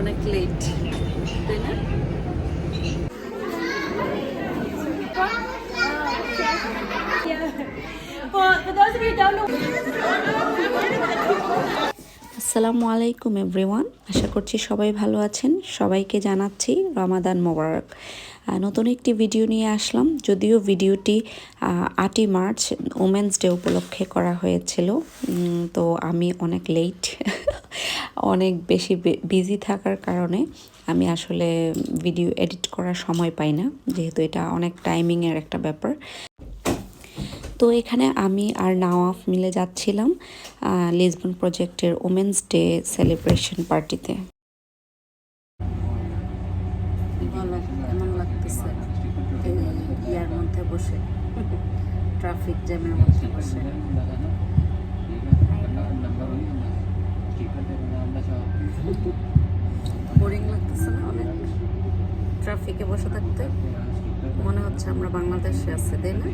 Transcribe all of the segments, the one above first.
অনেক লেট তাই না? আসসালামু আলাইকুম এভরিওয়ান, আশা করছি সবাই ভালো আছেন। সবাইকে জানাচ্ছি রমাদান মোবারক। নতুন একটি ভিডিও নিয়ে আসলাম, যদিও ভিডিওটি আটই মার্চ ওমেন্স ডে উপলক্ষে করা হয়েছিল। তো আমি অনেক লেট অনেক বেশি বিজি থাকার কারণে আমি আসলে ভিডিও এডিট করার সময় পাই না, যেহেতু এটা অনেক টাইমিংয়ের একটা ব্যাপার। তো এখানে আমি আর নাওয়াফ মিলে যাচ্ছিলাম লিসবন প্রজেক্টের ওমেন্স ডে সেলিব্রেশন পার্টিতে বসে। ট্রাফিক জ্যামের মধ্যে বসে। বোরিং লাগতেছে না অনেক? ট্রাফিকে বসে থাকতে মনে হচ্ছে আমরা বাংলাদেশে আছি, তাই না?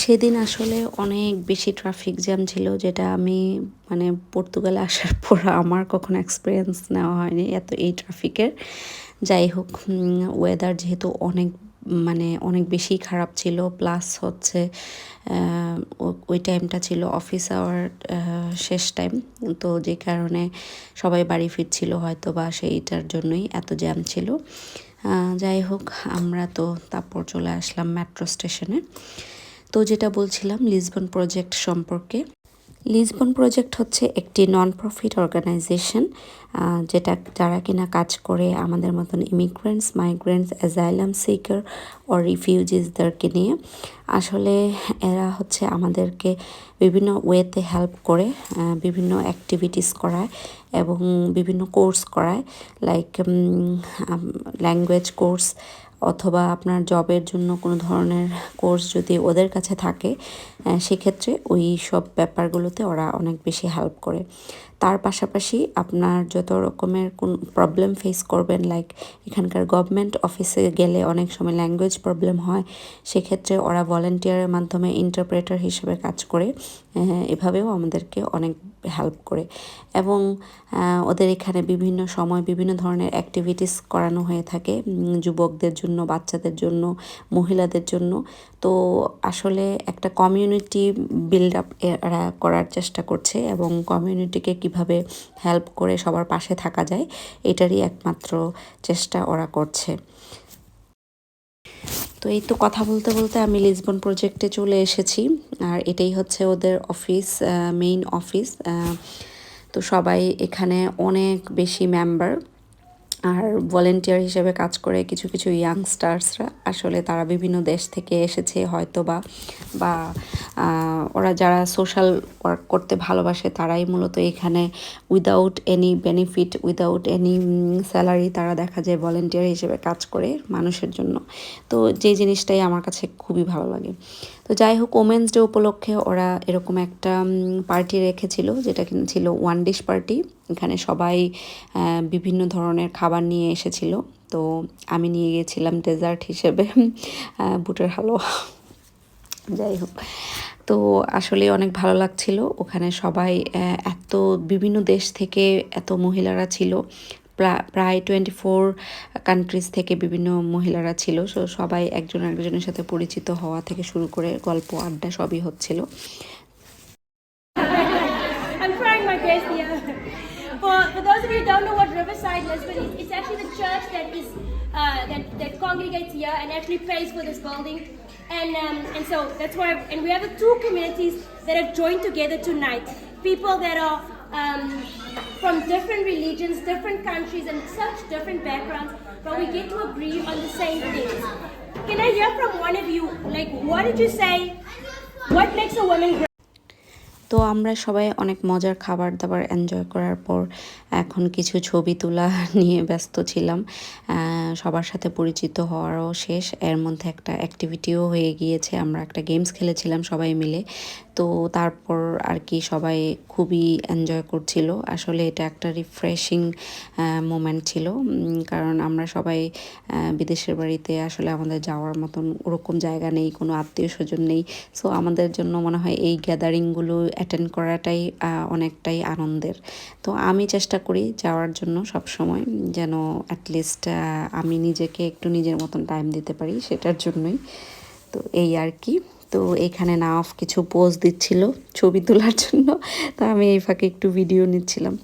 সেদিন আসলে অনেক বেশি ট্রাফিক জ্যাম ছিল, যেটা আমি মানে পর্তুগালে আসার পর আমার কখনো এক্সপিরিয়েন্স নেওয়া হয়নি এত এই ট্রাফিকের যাই হোক ওয়েদার যেহেতু অনেক মানে অনেক বেশি খারাপ ছিল প্লাস হচ্ছে ওই টাইমটা ছিল অফিস আওয়ার শেষ টাইম তো যে কারণে সবাই বাড়ি ফিরছিল হয়তো বা সেইটার জন্যই এত জ্যাম ছিল। যাই হোক, আমরা তো তারপর চলে আসলাম মেট্রো স্টেশনে তো যেটা বলছিলাম লিসবন প্রজেক্ট সম্পর্কে লিসবন প্রজেক্ট হচ্ছে একটি নন প্রফিট অর্গানাইজেশন যেটা যারা কিনা কাজ করে আমাদের মতন ইমিগ্রেন্টস মাইগ্রেন্টস অ্যাজাইলাম সিকার ও রিফিউজিসদেরকে নিয়ে। আসলে এরা হচ্ছে আমাদেরকে বিভিন্ন ওয়েতে হেল্প করে বিভিন্ন অ্যাক্টিভিটিস করায় এবং বিভিন্ন কোর্স করায় লাইক ল্যাঙ্গুয়েজ কোর্স অথবা আপনার জবের জন্য কোনো ধরনের কোর্স যদি ওদের কাছে থাকে সেক্ষেত্রে ওই সব ব্যাপারগুলোতে ওরা অনেক বেশি হেল্প করে। তার পাশাপাশি আপনার যত রকমের কোন প্রবলেম ফেস করবেন লাইক এখানকার গভর্নমেন্ট অফিসে গেলে অনেক সময় ল্যাঙ্গুয়েজ প্রবলেম হয়, সেক্ষেত্রে ওরা ভলেন্টিয়ারের মাধ্যমে ইন্টারপ্রেটার হিসেবে কাজ করে এভাবেও আমাদেরকে অনেক হেল্প করে। এবং ওদের এখানে বিভিন্ন সময় বিভিন্ন ধরনের অ্যাক্টিভিটিস করানো হয়ে থাকে যুবকদের জন্য বাচ্চাদের জন্য, মহিলাদের জন্য। তো আসলে একটা কমিউনিটি বিল্ড আপ এরা করার চেষ্টা করছে এবং কমিউনিটিকে কীভাবে হেল্প করে সবার পাশে থাকা যায়, এটারই একমাত্র চেষ্টা ওরা করছে। তো এই তো কথা বলতে বলতে আমি লিসবন প্রজেক্টে চলে এসেছি। আর এটাই হচ্ছে ওদের অফিস মেইন অফিস তো সবাই এখানে অনেক বেশি মেম্বার আর ভলেন্টিয়ার হিসেবে কাজ করে কিছু কিছু ইয়াংস্টার্সরা আসলে তারা বিভিন্ন দেশ থেকে এসেছে হয়তো বা বা ওরা যারা সোশ্যাল ওয়ার্ক করতে ভালোবাসে, তারাই মূলত এখানে without any benefit without any salary তারা দেখা যায় ভলেন্টিয়ার হিসেবে কাজ করে মানুষের জন্য। তো যে জিনিসটাই আমার কাছে খুবই ভালো লাগে। তো যাই হোক ওমেন্স ডে উপলক্ষে ওরা এরকম একটা পার্টি রেখেছিল, যেটা ছিল ওয়ান ডিশ পার্টি এখানে সবাই বিভিন্ন ধরনের খাবার নিয়ে এসেছিল। তো আমি নিয়ে গিয়েছিলাম ডেজার্ট হিসেবে বুটের হালুয়া। যাই হোক তো আসলে অনেক ভালো লাগছিল। ওখানে সবাই এত বিভিন্ন দেশ থেকে এত মহিলারা ছিল। প্রায় টোয়েন্টি ফোর কান্ট্রিজ থেকে বিভিন্ন মহিলারা ছিল সো সবাই একজন একজনের সাথে পরিচিত হওয়া থেকে শুরু করে গল্প আড্ডা সবই হচ্ছিল don't what that is uh, that, that and for this. And um, and so that's why and we have the two communities that have joined together tonight. People that are um, from different religions, different countries, and such different backgrounds, but we get to agree on the same things. Can I hear from one of you? Like, what did you say? What makes a woman great? তো আমরা সবাই অনেক মজার খাবার দাবার enjoy করার পর এখন কিছু ছবি তোলা নিয়ে ব্যস্ত ছিলাম সবার সাথে পরিচিত হওয়ারও শেষ এর মধ্যে একটা অ্যাক্টিভিটিও হয়ে গিয়েছে আমরা একটা গেমস খেলেছিলাম সবাই মিলে তো তারপর আর কি সবাই খুবই এনজয় করছিল। আসলে এটা একটা রিফ্রেশিং মোমেন্ট ছিল। কারণ আমরা সবাই বিদেশের বাড়িতে আসলে আমাদের যাওয়ার মতন ওরকম জায়গা নেই, কোনো আত্মীয় স্বজন নেই। সো আমাদের জন্য মনে হয় এই গ্যাদারিংগুলো অ্যাটেন্ড করাটাই অনেকটাই আনন্দের। তো আমি চেষ্টা করি যাওয়ার জন্য সব সময় যেন অ্যাটলিস্ট আমি নিজেকে একটু নিজের মতন টাইম দিতে পারি সেটার জন্যই। তো এই আর কি। তো এখানে নাফ কিছু পোজ দিচ্ছিল ছবি তোলার জন্য, তো আমি এই ফাঁকে একটু ভিডিও নিচ্ছিলাম।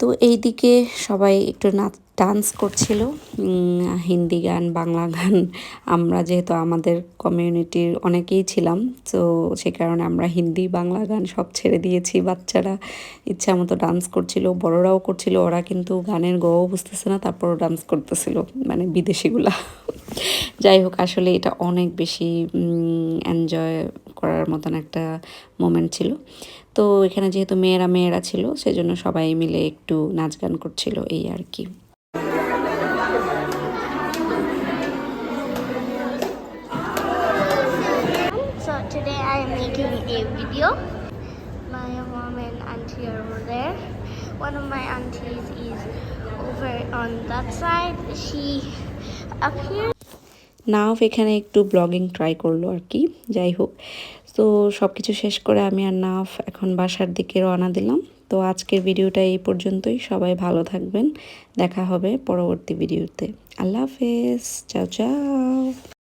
তো এইদিকে সবাই একটু নাচ ডান্স করছিল। হিন্দি গান, বাংলা গান, আমরা যেহেতু আমাদের কমিউনিটির অনেকেই ছিলাম, তো সে কারণে আমরা হিন্দি, বাংলা গান সব ছেড়ে দিয়েছি। বাচ্চারা ইচ্ছা মতো ডান্স করছিল, বড়রাও করছিল, ওরা কিন্তু গানের গও বুঝতেছে না, তারপরও ডান্স করতেছিল মানে বিদেশিগুলা। যাই হোক, আসলে এটা অনেক বেশি এনজয় করার মতন একটা মোমেন্ট ছিল তো এখানে যেহেতু মেয়েরা মেয়েরা ছিল, সেজন্য সবাই মিলে একটু নাচ গান করছিল এই আর কি One of my aunties is over on that side. She appears. নাও এখানে একটু ব্লগিং ট্রাই করল আর কি, যাই হোক। তো সব কিছু শেষ করে আমি আর নাফ এখন বাসার দিকে রওনা দিলাম। তো আজকের ভিডিওটা এই পর্যন্তই। সবাই ভালো থাকবেন। দেখা হবে পরবর্তী ভিডিওতে। আল্লাহ হাফেজ। চাও চাও।